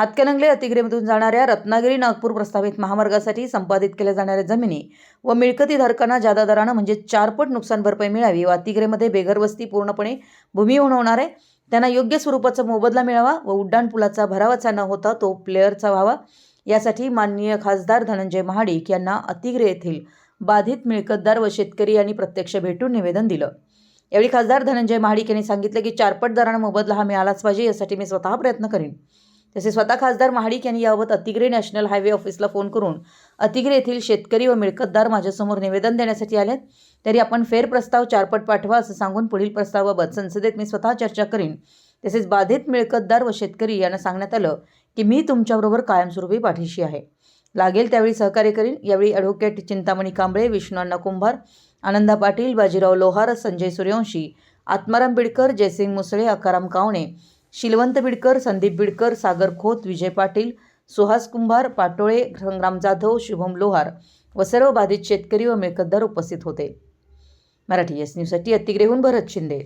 हातकणंगले अतिग्रेमधून जाणाऱ्या रत्नागिरी नागपूर प्रस्तावित महामार्गासाठी संपादित केल्या जाणाऱ्या जमिनी व मिळकती धारकांना जादा दरानं म्हणजे चारपट नुकसान भरपाई मिळावी व अतिग्रेमध्ये बेघरवस्ती पूर्णपणे भूमिहीन होणार आहे त्यांना योग्य स्वरूपाचा मोबदला मिळावा व उड्डाणपुलाचा भरावाचा न होता तो प्लेअरचा व्हावा यासाठी माननीय खासदार धनंजय महाडिक यांना अतिग्रे येथील बाधित मिळकतदार व शेतकरी यांनी प्रत्यक्ष भेटून निवेदन दिलं. यावेळी खासदार धनंजय महाडिक यांनी सांगितलं की चारपट दरानं मोबदला हा मिळालाच पाहिजे यासाठी मी स्वतः प्रयत्न करीन. तसे स्वतः खासदार महाडिक यांनी याबाबत अतिग्रे नॅशनल हायवे ऑफिसला फोन करून अतिग्रे येथील शेतकरी व मिळकतदार माझ्यासमोर निवेदन देण्यासाठी आलेत. तरी आपण फेर प्रस्ताव चारपट पाठवा असं सांगून पुढील प्रस्तावाबाबत संसदेत मी स्वतः चर्चा करीन. तसेच बाधित मिळकतदार व शेतकरी यांना सांगण्यात आलं की मी तुमच्याबरोबर कायमस्वरूपी पाठीशी आहे. लागेल त्यावेळी सहकार्य करीन. यावेळी ॲडव्होकेट चिंतामणी कांबळे विष्णू कुंभार आनंदा पाटील बाजीराव लोहार संजय सूर्यवंशी आत्माराम बिडकर जयसिंग मुसळे अकाराम कावणे शिलवंत बिडकर संदीप बिडकर सागर खोत विजय पाटील सुहास कुंभार पाटोळे संग्राम जाधव शुभम लोहार व सर्व बाधित शेतकरी व मिळकतदार उपस्थित होते. मराठी एस न्यूजसाठी अतिग्रेहून भरत शिंदे.